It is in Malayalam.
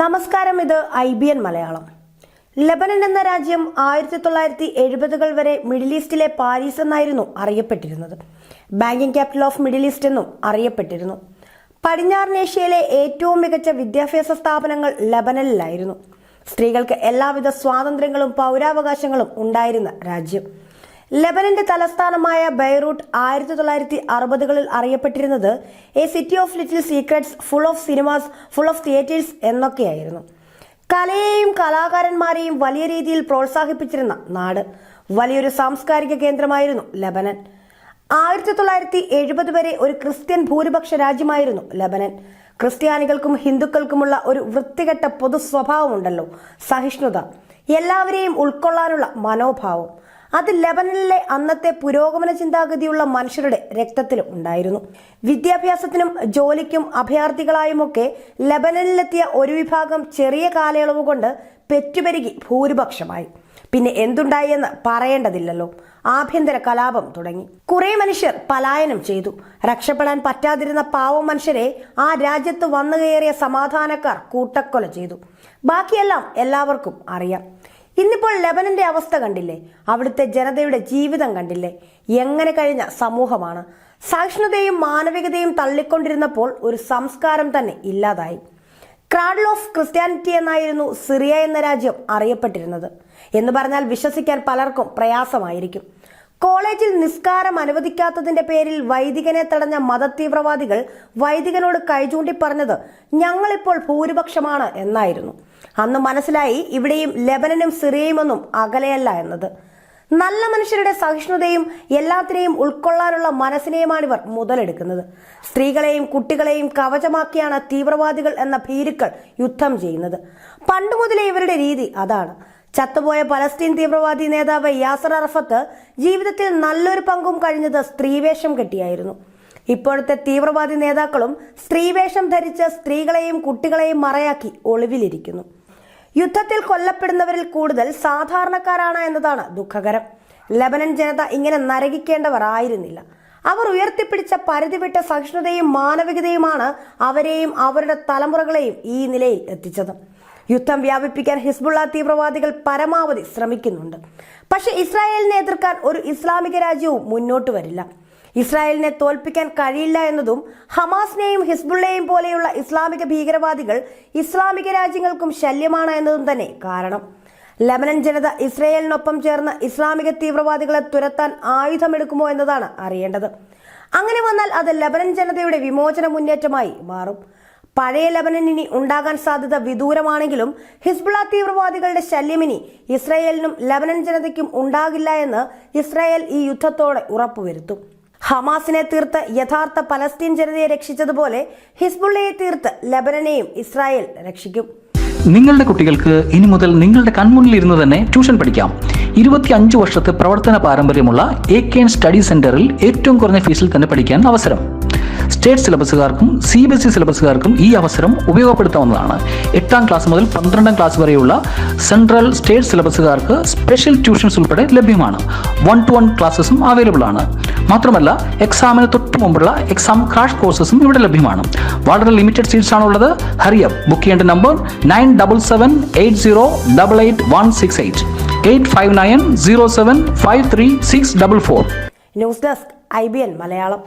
നമസ്കാരം ഇത് I B N Malayalam. Lebanon എന്ന രാജ്യം ആയിരത്തി തൊള്ളായിരത്തി എഴുപതുകൾ വരെ മിഡിൽ ഈസ്റ്റിലെ പാരീസ് എന്നായിരുന്നു അറിയപ്പെട്ടിരുന്നത്. Banking capital of middle east എന്നും അറിയപ്പെട്ടിരുന്നു. പടിഞ്ഞാറൻ ഏഷ്യയിലെ ഏറ്റവും മികച്ച വിദ്യാഭ്യാസ സ്ഥാപനങ്ങൾ ലബനനിലായിരുന്നു. സ്ത്രീകൾക്ക് എല്ലാവിധ സ്വാതന്ത്ര്യങ്ങളും പൗരാവകാശങ്ങളും ഉണ്ടായിരുന്ന രാജ്യം. ലെബനന്റെ തലസ്ഥാനമായ ബൈറൂട്ട് ആയിരത്തി തൊള്ളായിരത്തി അറുപതുകളിൽ അറിയപ്പെട്ടിരുന്നത് a city of little secrets full of cinemas full of theatres എന്നൊക്കെയായിരുന്നു. കലയെയും കലാകാരന്മാരെയും വലിയ രീതിയിൽ പ്രോത്സാഹിപ്പിച്ചിരുന്ന നാട് വലിയൊരു സാംസ്കാരിക കേന്ദ്രമായിരുന്നു ലബനൻ. ആയിരത്തി തൊള്ളായിരത്തി എഴുപത് വരെ ഒരു ക്രിസ്ത്യൻ ഭൂരിപക്ഷ രാജ്യമായിരുന്നു ലബനൻ. ക്രിസ്ത്യാനികൾക്കും ഹിന്ദുക്കൾക്കുമുള്ള ഒരു വൃത്തികെട്ട പൊതു സ്വഭാവമുണ്ടല്ലോ സഹിഷ്ണുത. എല്ലാവരെയും ഉൾക്കൊള്ളാനുള്ള മനോഭാവം. അത് ലെബനനിലെ അന്നത്തെ പുരോഗമന ചിന്താഗതിയുള്ള മനുഷ്യരുടെ രക്തത്തിലും ഉണ്ടായിരുന്നു. വിദ്യാഭ്യാസത്തിനും ജോലിക്കും അഭയാർത്ഥികളായുമൊക്കെ ലെബനനിലെത്തിയ ഒരു വിഭാഗം ചെറിയ കാലയളവ് കൊണ്ട് പെറ്റുപെരുകി ഭൂരിപക്ഷമായി. പിന്നെ എന്തുണ്ടായി എന്ന് പറയേണ്ടതില്ലല്ലോ. ആഭ്യന്തര കലാപം തുടങ്ങി. കുറെ മനുഷ്യർ പലായനം ചെയ്തു. രക്ഷപ്പെടാൻ പറ്റാതിരുന്ന പാവം മനുഷ്യരെ ആ രാജ്യത്ത് വന്നു കയറിയ സമാധാനക്കാർ കൂട്ടക്കൊല ചെയ്തു. ബാക്കിയെല്ലാം എല്ലാവർക്കും അറിയാം. ഇന്നിപ്പോൾ ലെബനന്റെ അവസ്ഥ കണ്ടില്ലേ? അവിടുത്തെ ജനതയുടെ ജീവിതം കണ്ടില്ലേ? എങ്ങനെ കഴിഞ്ഞ സമൂഹമാണ്? സഹിഷ്ണുതയും മാനവികതയും തള്ളിക്കൊണ്ടിരുന്നപ്പോൾ ഒരു സംസ്കാരം തന്നെ ഇല്ലാതായി. ക്രാഡൽ ഓഫ് ക്രിസ്ത്യാനിറ്റി എന്നായിരുന്നു സിറിയ എന്ന രാജ്യം അറിയപ്പെട്ടിരുന്നത്. എന്ന് പറഞ്ഞാൽ വിശ്വസിക്കാൻ പലർക്കും പ്രയാസമായിരിക്കും. കോളേജിൽ നിസ്കാരം അനുവദിക്കാത്തതിന്റെ പേരിൽ വൈദികനെ തടഞ്ഞ മതതീവ്രവാദികൾ വൈദികനോട് കൈചൂണ്ടി പറഞ്ഞത് ഞങ്ങളിപ്പോൾ ഭൂരിപക്ഷമാണ് എന്നായിരുന്നു. അന്ന് മനസ്സിലായി ഇവിടെയും ലെബനനും സിറിയയുമൊന്നും അകലെയല്ല എന്നത്. നല്ല മനുഷ്യരുടെ സഹിഷ്ണുതയും എല്ലാത്തിനെയും ഉൾക്കൊള്ളാനുള്ള മനസ്സിനെയുമാണിവർ മുതലെടുക്കുന്നത്. സ്ത്രീകളെയും കുട്ടികളെയും കവചമാക്കിയാണ് തീവ്രവാദികൾ എന്ന ഭീരുക്കൾ യുദ്ധം ചെയ്യുന്നത്. പണ്ടുമുതലേ ഇവരുടെ രീതി അതാണ്. ചത്തുപോയ പലസ്തീൻ തീവ്രവാദി നേതാവ് യാസർ അറഫത്ത് ജീവിതത്തിൽ നല്ലൊരു പങ്കും കഴിഞ്ഞത് സ്ത്രീവേഷം കെട്ടിയായിരുന്നു. ഇപ്പോഴത്തെ തീവ്രവാദി നേതാക്കളും സ്ത്രീവേഷം ധരിച്ച് സ്ത്രീകളെയും കുട്ടികളെയും മറയാക്കി ഒളിവിലിരിക്കുന്നു. യുദ്ധത്തിൽ കൊല്ലപ്പെടുന്നവരിൽ കൂടുതൽ സാധാരണക്കാരാണ് എന്നതാണ് ദുഃഖകരം. ലബനൻ ജനത ഇങ്ങനെ നരകിക്കേണ്ടവർ ആയിരുന്നില്ല. അവർ ഉയർത്തിപ്പിടിച്ച പരിധിവിട്ട സഹിഷ്ണുതയും മാനവികതയുമാണ് അവരെയും അവരുടെ തലമുറകളെയും ഈ നിലയിൽ എത്തിച്ചത്. യുദ്ധം വ്യാപിപ്പിക്കാൻ ഹിസ്ബുള്ള തീവ്രവാദികൾ പരമാവധി ശ്രമിക്കുന്നുണ്ട്. പക്ഷെ ഇസ്രായേലിനെ എതിർക്കാൻ ഒരു ഇസ്ലാമിക രാജ്യവും മുന്നോട്ട് വരില്ല. ഇസ്രായേലിനെ തോൽപ്പിക്കാൻ കഴിയില്ല എന്നതും ഹമാസിനെയും ഹിസ്ബുള്ളയെയും പോലെയുള്ള ഇസ്ലാമിക ഭീകരവാദികൾ ഇസ്ലാമിക രാജ്യങ്ങൾക്കും ശല്യമാണ് എന്നതും തന്നെ കാരണം. ലബനൻ ജനത ഇസ്രായേലിനൊപ്പം ചേർന്ന് ഇസ്ലാമിക തീവ്രവാദികളെ തുരത്താൻ ആയുധമെടുക്കുമോ എന്നതാണ് അറിയേണ്ടത്. അങ്ങനെ വന്നാൽ അത് ലബനൻ ജനതയുടെ വിമോചന മുന്നേറ്റമായി മാറും. പഴയ ലബനൻ ഇനി ഉണ്ടാകാൻ സാധ്യത വിദൂരമാണെങ്കിലും ഹിസ്ബുള തീവ്രവാദികളുടെ ശല്യമിനി ഇസ്രായേലിനും ലബനൻ ജനതയ്ക്കും ഉണ്ടാകില്ല എന്ന് ഇസ്രായേൽ ഈ യുദ്ധത്തോടെ ഉറപ്പുവരുത്തും. ഹമാസിനെ തീർത്ത് യഥാർത്ഥ പലസ്തീൻ ജനതയെ രക്ഷിച്ചതുപോലെ ഹിസ്ബുള്ളയെ തീർത്ത് ലബനനെയും ഇസ്രായേൽ രക്ഷിക്കും. നിങ്ങളുടെ കുട്ടികൾക്ക് ഇനി മുതൽ നിങ്ങളുടെ കൺമുന്നിൽ ഇരുന്ന് തന്നെ ട്യൂഷൻ പഠിക്കാം. ഇരുപത്തി അഞ്ച് വർഷത്തെ പ്രവർത്തന പാരമ്പര്യമുള്ള എ കെ സ്റ്റഡി സെന്ററിൽ ഏറ്റവും കുറഞ്ഞ ഫീസിൽ തന്നെ പഠിക്കാൻ അവസരം. സ്റ്റേറ്റ് സിലബസുകാർക്കും സി ബി എസ് ഇ സിലബസുകാർക്കും ഈ അവസരം ഉപയോഗപ്പെടുത്താവുന്നതാണ്. എട്ടാം ക്ലാസ് മുതൽ പന്ത്രണ്ടാം ക്ലാസ് വരെയുള്ള സെൻട്രൽ സ്റ്റേറ്റ് സിലബസുകാർക്ക് സ്പെഷ്യൽ ട്യൂഷൻസ് ഉൾപ്പെടെ ലഭ്യമാണ്. വൺ ടു വൺ ക്ലാസ്സസും അവൈലബിൾ ആണ് മാത്രമല്ല എക്സാമിന് തൊട്ട് മുമ്പുള്ള എക്സാം ക്രാഷ് കോഴ്സസും ഇവിടെ ലഭ്യമാണ്. വളരെ ലിമിറ്റഡ് സീറ്റ്സ് ആണുള്ളത്. ഹറിയപ്പ് ബുക്ക് ചെയ്യേണ്ട number nine double seven eight zero double eight one six eight eight five nine zero seven five three six double four news desk I B N Malayalam.